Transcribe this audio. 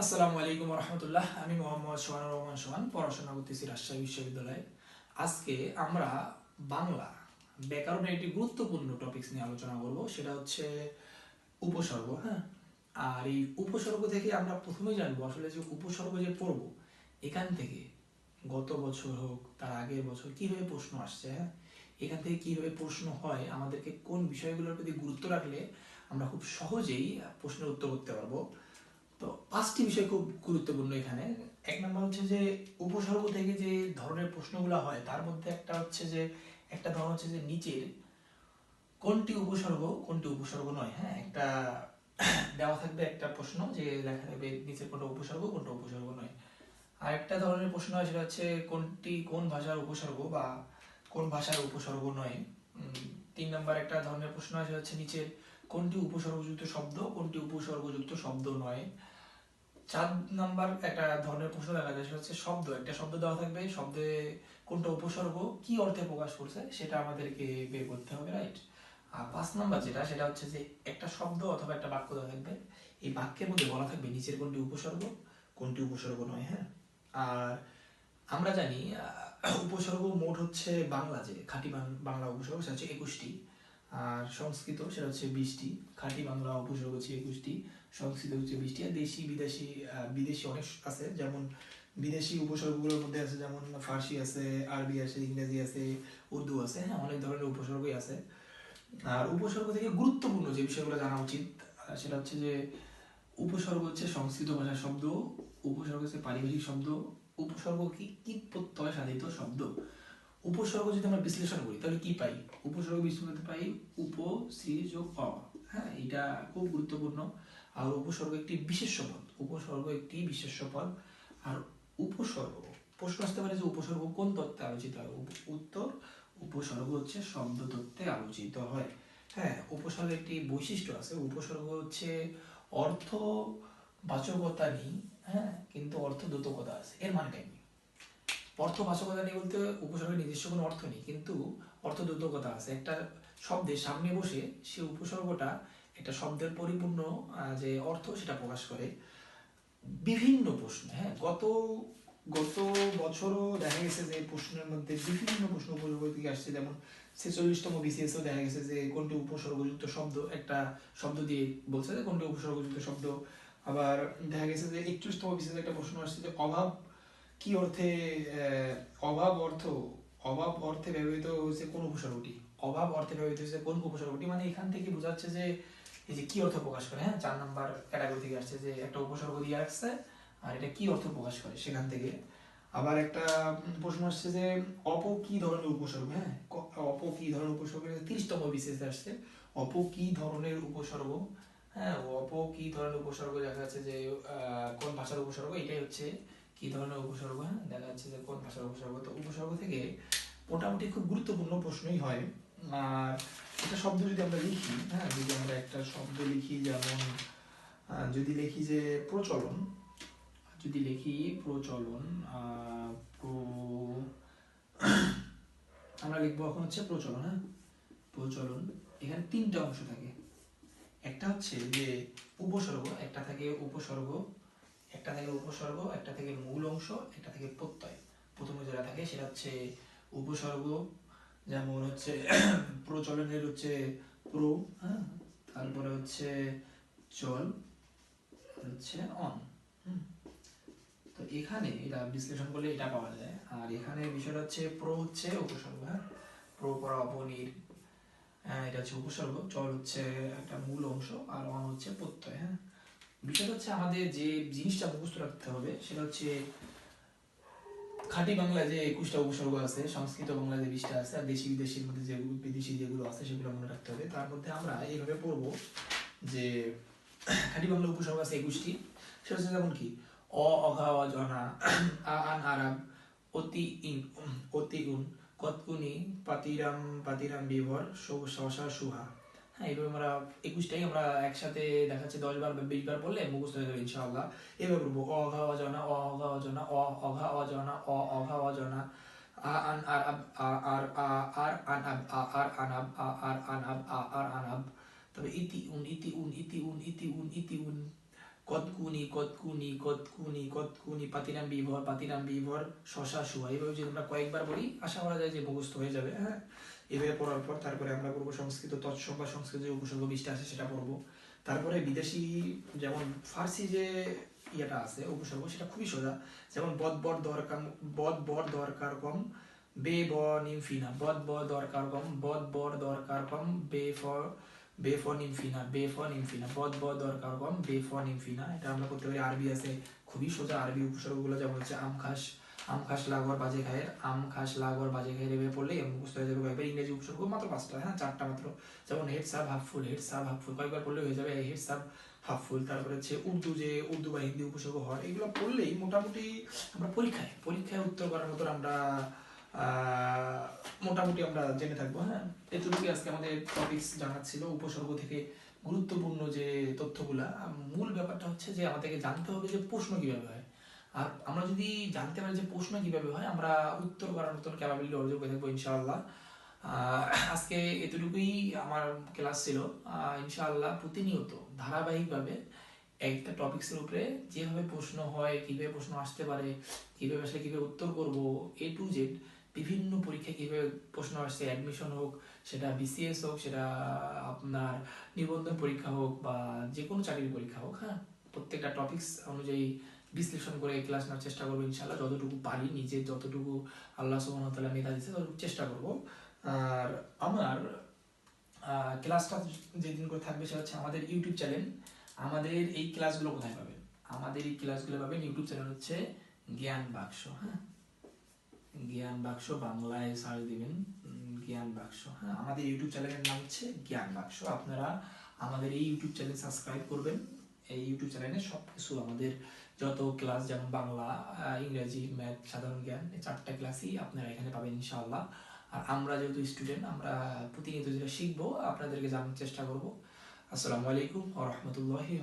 আসসালামু আলাইকুম রহমতুল্লাহ আমি মোহাম্মদ সোহানুর রহমান সোহান, পড়াশোনা করতেছি রাজশাহী বিশ্ববিদ্যালয়ে। আজকে আমরা বাংলা ব্যাকরণের একটি গুরুত্বপূর্ণ টপিকস নিয়ে আলোচনা করব, সেটা হচ্ছে উপসর্গ হ্যাঁ? আর এই উপসর্গ থেকে আমরা প্রথমেই জানব আসলে যে উপসর্গ যে পড়ব, এখান থেকে গত বছর হোক, তার আগের বছর কীভাবে প্রশ্ন আসছে হ্যাঁ? এখান থেকে কীভাবে প্রশ্ন হয়, আমাদেরকে কোন বিষয়গুলোর প্রতি গুরুত্ব রাখলে আমরা খুব সহজেই প্রশ্নের উত্তর করতে পারব। তো পাঁচটি বিষয় খুব গুরুত্বপূর্ণ এখানে। এক নম্বর হচ্ছে যে, উপসর্গ থেকে যে ধরনের প্রশ্নগুলো হয়, তার মধ্যে একটা হচ্ছে যে, একটা ধরন হচ্ছে যে নিচের কোনটি উপসর্গ কোনটি উপসর্গ নয় হ্যাঁ? একটা দেওয়া থাকবে একটা প্রশ্ন যে লেখা থাকবে নিচের কোনটা উপসর্গ কোনটা উপসর্গ নয়। আর একটা ধরনের প্রশ্ন হয় সেটা হচ্ছে কোনটি, কোন ভাষার উপসর্গ বা কোন ভাষার উপসর্গ নয়। তিন নম্বর একটা ধরনের প্রশ্ন হয় সেটা হচ্ছে নিচের কোনটি উপসর্গযুক্ত শব্দ, কোনটি উপসর্গযুক্ত শব্দ নয়। চার নাম্বার একটা ধরনের প্রশ্ন দেখা যায়, সেটা হচ্ছে শব্দ। একটা শব্দ দেওয়া থাকবে, শব্দে কোনটা উপসর্গ, কি অর্থে প্রকাশ করছে, সেটা আমাদেরকে বের করতে হবে, রাইট? আর পাঁচ নাম্বার যেটা, সেটা হচ্ছে যে একটা শব্দ অথবা একটা বাক্য দেওয়া থাকবে, এই বাক্যের মধ্যে বলা থাকবে নিচের কোনটি উপসর্গ কোনটি উপসর্গ নয় হ্যাঁ? আর আমরা জানি উপসর্গ মোট হচ্ছে বাংলা যে, খাঁটি বাংলা উপসর্গ, সেটা হচ্ছে একুশটি। আর সংস্কৃত সেটা হচ্ছে বিশটি। খাঁটি বাংলা উপসর্গ হচ্ছে একুশটি। সংস্কৃত হচ্ছে বিশটি। আর দেশি, বিদেশি বিদেশি অনেক আছে। যেমন বিদেশি উপসর্গগুলোর মধ্যে আছে, যেমন ফার্সি আছে, আরবি আছে, ইংরেজি আছে, উর্দু আছে হ্যাঁ অনেক ধরনের উপসর্গই আছে। আর উপসর্গ থেকে গুরুত্বপূর্ণ যে বিষয়গুলো জানা উচিত সেটা হচ্ছে যে উপসর্গ হচ্ছে সংস্কৃত ভাষার শব্দ, উপসর্গ হচ্ছে পারিভাষিক শব্দ, উপসর্গ কি কি প্রত্যয় সাধিত শব্দ। উপসর্গ যদি আমরা বিশ্লেষণ করি, তাহলে কি পাই? উপসর্গ বিশ্লেষণ পাই উপ শ্রী যোগ অ হ্যাঁ এটা খুব গুরুত্বপূর্ণ। আর উপসর্গ একটি বিশেষ্য পদ উপসর্গ একটি বিশেষ্য পদ আর উপসর্গ, প্রশ্ন আসতে পারে যে উপসর্গ কোন তত্ত্বে আলোচিত হয়? উত্তর, উপসর্গ হচ্ছে শব্দ তত্ত্বে আলোচিত হয়। হ্যাঁ উপসর্গের একটি বৈশিষ্ট্য আছে। উপসর্গ হচ্ছে অর্থ বাচকতা নেই হ্যাঁ কিন্তু অর্থ দ্যোতকতা আছে। এর মানেটা কি? অর্থবাচকতা নিয়ে বলতে উপসর্গের নিজস্ব কোনো অর্থ নেই, কিন্তু অর্থ দ্যোতকতা আছে। একটা শব্দের সামনে বসে সে উপসর্গটা একটা শব্দের পরিপূর্ণ যে অর্থ সেটা প্রকাশ করে। বিভিন্ন প্রশ্ন হ্যাঁ গত গত বছরও দেখা গেছে যে প্রশ্নের মধ্যে বিভিন্ন প্রশ্ন উপসর্গ থেকে আসছে। যেমন ছেচল্লিশতম বিসিএসও দেখা গেছে যে কোনটি উপসর্গযুক্ত শব্দ, একটা শব্দ দিয়ে বলছে যে কোনটি উপসর্গযুক্ত শব্দ। আবার দেখা গেছে যে একত্রিশতম বিসিএস একটা প্রশ্ন আসছে যে অভাব কি অর্থে অভাব অর্থ, অভাব অর্থে ব্যবহৃত হয়েছে কোন উপসর্গটি? অভাব অর্থে ব্যবহৃত হয়েছে কোন উপসর্গটি? মানে এখান থেকে বোঝাচ্ছে যে, এই যে কি অর্থ প্রকাশ করে হ্যাঁ? চার নাম্বার ক্যাটাগরি থেকে আসছে যে, একটা উপসর্গ দিয়ে আসছে, আর এটা কি অর্থ প্রকাশ করে সেখান থেকে? আবার একটা প্রশ্ন আসছে যে, অপ কি ধরনের উপসর্গ হ্যাঁ? অপ কি ধরনের উপসর্গ? তিরিশতম বিশেষ আসছে। অপ কি ধরনের উপসর্গ? হ্যাঁ অপ কি ধরনের উপসর্গ? দেখা যাচ্ছে যে কোন ভাষার উপসর্গ? এটাই হচ্ছে কি ধরনের উপসর্গ হ্যাঁ? দেখা যাচ্ছে যে কোন ভাষার উপসর্গ। তো উপসর্গ থেকে মোটামুটি খুব গুরুত্বপূর্ণ প্রশ্নই হয়। আর একটা শব্দ যদি আমরা লিখি হ্যাঁ? যদি আমরা একটা শব্দ লিখি, যেমন যদি লিখি যে প্রচলন, যদি লিখি প্রচলন আমরা লিখব এখন হচ্ছে প্রচলন হ্যাঁ? প্রচলন, এখানে তিনটা অংশ থাকে। একটা হচ্ছে যে উপসর্গ, একটা থাকে উপসর্গ একটা থাকে উপসর্গ, একটা থেকে মূল অংশ, একটা থেকে প্রত্যয়। প্রথমে যেটা থাকে সেটা হচ্ছে উপসর্গ, যেমন হচ্ছে প্রচলনের হচ্ছে প্রো হ্যাঁ? তারপরে হচ্ছে চল হচ্ছে অন। তো এখানে এটা বিশ্লেষণ করলে এটা পাওয়া যায়। আর এখানে বিষয়টা হচ্ছে প্রো হচ্ছে উপসর্গ হ্যাঁ? প্রো পরা অপনির হ্যাঁ এটা হচ্ছে উপসর্গ, চল হচ্ছে একটা মূল অংশ, আর অন হচ্ছে প্রত্যয় হ্যাঁ? বিষয়টা হচ্ছে আমাদের যে জিনিসটা মুখস্থ রাখতে হবে, সেটা হচ্ছে খাঁটি বাংলা যে একুশটা উপসর্গ আছে, সংস্কৃত বাংলা যে বিশটা আছে, আর দেশি বিদেশির মধ্যে যে বিদেশি যেগুলো আছে, সেগুলো মনে রাখতে হবে। তার মধ্যে আমরা এইভাবে পড়ব যে খাঁটি বাংলা উপসর্গ আছে একুশটি। সেটা হচ্ছে যেমন কি, অ, অঘা অজনা আ আন আরাম অতি, ইন অতি গুণ কতকুনি পাতিরাম পাতিরাম, বিভর সহসা সুহা। হ্যাঁ এইভাবে আমরা একুশটাই আমরা একসাথে দশ বার বা বিশ বার মুখস্থ হয়ে যাবে অঘা অ অঘা অ অঘা অ অঘা শশা, শুয়া। আমরা কয়েকবার বলি, আশা করা যায় যে মুখস্থ হয়ে যাবে হ্যাঁ? এভাবে পড়ার পর তারপরে আমরা পড়ব সংস্কৃত তৎসম বা সংস্কৃত যে উপসর্গ বিশটা আছে সেটা পড়ব। তারপরে বিদেশি যেমন ফার্সি যে ইয়েটা আছে, উপসর্গ, সেটা খুবই সোজা। যেমন বদ বর দরকার বদ বর দরকার কম, বে ব নিমফিনা বদ ব দরকার কম, বদ বর দরকার কম, বে ফ বে ফ নিমফিনা বে ফ নিমফিনা বদ ব দরকার কম, বে ফ নিমফিনা এটা আমরা করতে পারি। আরবি আছে, খুবই সোজা আরবি উপসর্গগুলো যেমন হচ্ছে আমখাস খাস আম খাস লাগর বাজে খায়ের, আম খাস লাগর বাজে খায়ের এভাবে পড়লে মুখস্থ হয়ে যাবে কয়েকবার ইংরেজি উপসর্গ, মাত্র পাঁচটা হ্যাঁ চারটা মাত্র। যেমন head sub half full head sub half full কয়েকবার পড়লে হয়ে যাবে হেড সাব হাফ ফুল তারপরে হচ্ছে উর্দু যে, উর্দু বা হিন্দি উপসর্গ হয় এগুলো পড়লেই মোটামুটি আমরা পরীক্ষায় পরীক্ষায় উত্তর করার মতো আমরা মোটামুটি আমরা জেনে থাকব হ্যাঁ। এতটুকু আজকে আমাদের টপিকস জানার ছিল, উপসর্গ থেকে গুরুত্বপূর্ণ যে তথ্যগুলা। মূল ব্যাপারটা হচ্ছে যে আমাদেরকে জানতে হবে যে প্রশ্ন কীভাবে হয়। আর আমরা যদি জানতে পারি যে প্রশ্ন কীভাবে হয়, আমরা উত্তর করার মতন ক্যাপাবিলিটি অর্জন করে থাকব ইনশাআল্লাহ। আজকে এতটুকুই আমার ক্লাস ছিল। ইনশাআল্লাহ প্রতিনিয়ত ধারাবাহিকভাবে একটা টপিক্সের উপরে যেভাবে প্রশ্ন হয়, কীভাবে প্রশ্ন আসতে পারে, কীভাবে আসলে কীভাবে উত্তর করব এ টু জেড বিভিন্ন পরীক্ষায় কীভাবে প্রশ্ন আসছে অ্যাডমিশন হোক, সেটা বিসিএস হোক, সেটা আপনার নিবন্ধন পরীক্ষা হোক বা যে কোনো চাকরির পরীক্ষা হোক হ্যাঁ? প্রত্যেকটা টপিকস অনুযায়ী বিশ্লেষণ করে ক্লাস নেওয়ার চেষ্টা করব ইনশাল্লাহ যতটুকু পারি নিজের যতটুকু আল্লাহ সুবহানাহু মেধা দিচ্ছে ততটুকু চেষ্টা করব। আর আমার ক্লাসটা যেদিন করে থাকবে সেটা হচ্ছে আমাদের ইউটিউব চ্যানেল আমাদের এই ক্লাসগুলো কোথায় পাবেন? আমাদের এই ক্লাসগুলো পাবেন ইউটিউব চ্যানেল হচ্ছে জ্ঞান বাক্স হ্যাঁ? জ্ঞান বাক্স বাংলায় সার্চ দিবেন জ্ঞান বাক্স হ্যাঁ? আমাদের ইউটিউব চ্যানেলের নাম হচ্ছে জ্ঞান বাক্স। আপনারা আমাদের এই ইউটিউব চ্যানেল সাবস্ক্রাইব করবেন। এই ইউটিউব চ্যানেলে সব কিছু আমাদের যত ক্লাস যেমন বাংলা ইংরেজি ম্যাথ সাধারণ জ্ঞান, এই চারটা ক্লাসই আপনারা এখানে পাবেন ইনশাআল্লাহ। আর আমরা যেহেতু স্টুডেন্ট আমরা প্রতিনিয়ত যেটা শিখব, আপনাদেরকে জানার চেষ্টা করব। আসসালামু আলাইকুম ওয়া রাহমাতুল্লাহি